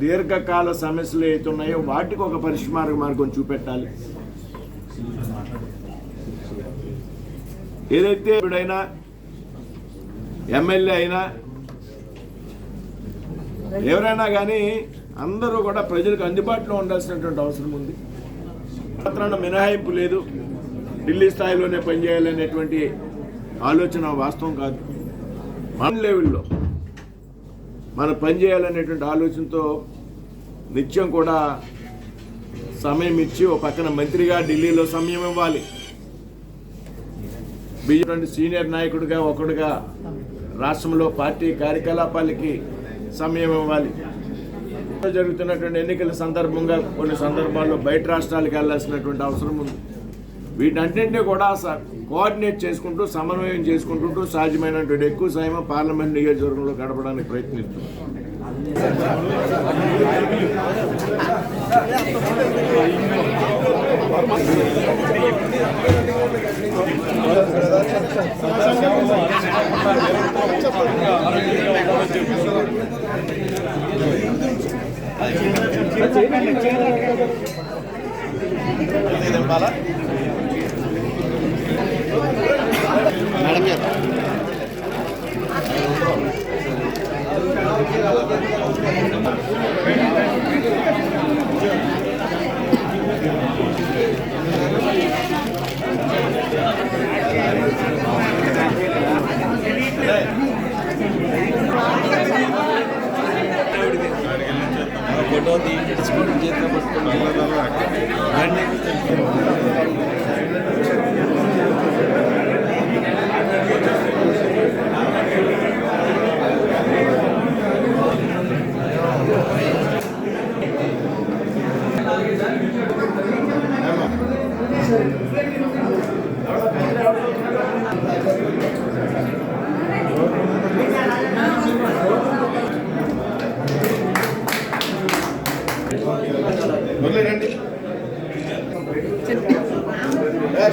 దీర్ఘకాల సమస్యలు ఏవైతే ఉన్నాయో వాటికి ఒక పరిష్కార మార్గం చూపెట్టాలి. ఏదైతే ఇప్పుడైనా ఎమ్మెల్యే అయినా ఎవరైనా కానీ అందరూ కూడా ప్రజలకు అందుబాటులో ఉండాల్సినటువంటి అవసరం ఉంది. మాత్రాన మినహాయింపు లేదు. ఢిల్లీ స్థాయిలోనే పనిచేయాలనేటువంటి ఆలోచన వాస్తవం కాదు. మన లెవెల్లో మనం పనిచేయాలనేటువంటి ఆలోచనతో నిత్యం కూడా సమయం ఇచ్చి ఓ పక్కన మంత్రిగా ఢిల్లీలో సమయం ఇవ్వాలి. బీజేపీ సీనియర్ నాయకుడిగా ఒకడుగా రాష్ట్రంలో పార్టీ కార్యకలాపాలకి సమయం ఇవ్వాలి. జరుగుతున్నటువంటి ఎన్నికల సందర్భంగా కొన్ని సందర్భాల్లో బయట రాష్ట్రాలకు వెళ్ళాల్సినటువంటి అవసరం ఉంది. వీటన్నింటినీ కూడా స- కోఆర్డినేట్ చేసుకుంటూ సమన్వయం చేసుకుంటుంటూ సాధ్యమైనటువంటి ఎక్కువ సమయం పార్లమెంట్ నియోజకవర్గంలో గడపడానికి ప్రయత్నిస్తుంది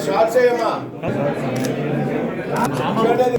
షార్ట్స్ అయ్యమ్మా చూడండి.